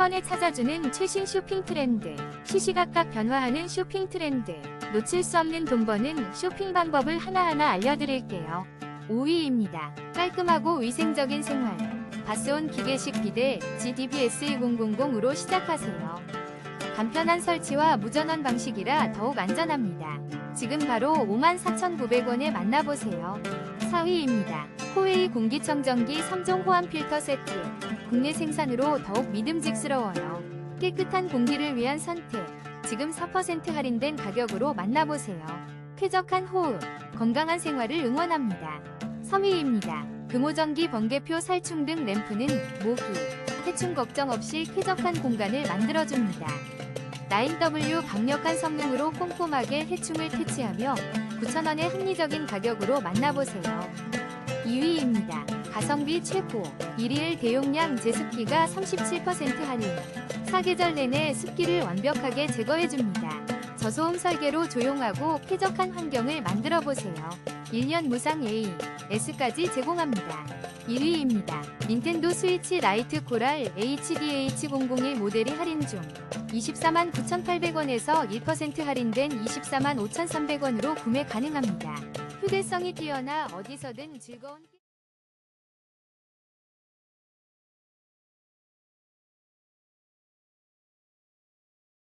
번에 찾아주는 최신 쇼핑 트렌드, 시시각각 변화하는 쇼핑 트렌드, 놓칠 수 없는 돈 버는 쇼핑 방법을 하나하나 알려드릴게요. 5위입니다. 깔끔하고 위생적인 생활. 바스온 기계식 비데 GDBS1000으로 시작하세요. 간편한 설치와 무전원 방식이라 더욱 안전합니다. 지금 바로 54,900원에 만나보세요. 4위입니다. 코웨이 공기청정기 3종 호환 필터 세트. 국내 생산으로 더욱 믿음직스러워요. 깨끗한 공기를 위한 선택. 지금 4% 할인된 가격으로 만나보세요. 쾌적한 호흡, 건강한 생활을 응원합니다. 3위입니다. 금호전기 번개표 살충 등 램프는 모기, 해충 걱정 없이 쾌적한 공간을 만들어줍니다. 9W 강력한 성능으로 꼼꼼하게 해충을 퇴치하며 9,000원의 합리적인 가격으로 만나보세요. 2위입니다. 가성비 최고 1일 대용량 제습기가 37% 할인 사계절 내내 습기를 완벽하게 제거해줍니다. 저소음 설계로 조용하고 쾌적한 환경을 만들어보세요. 1년 무상 A, S까지 제공합니다. 1위입니다. 닌텐도 스위치 라이트 코랄 HDH001 모델이 할인 중 24만 9,800원에서 1% 할인된 24만 5,300원으로 구매 가능합니다. 휴대성이 뛰어나 어디서든 즐거운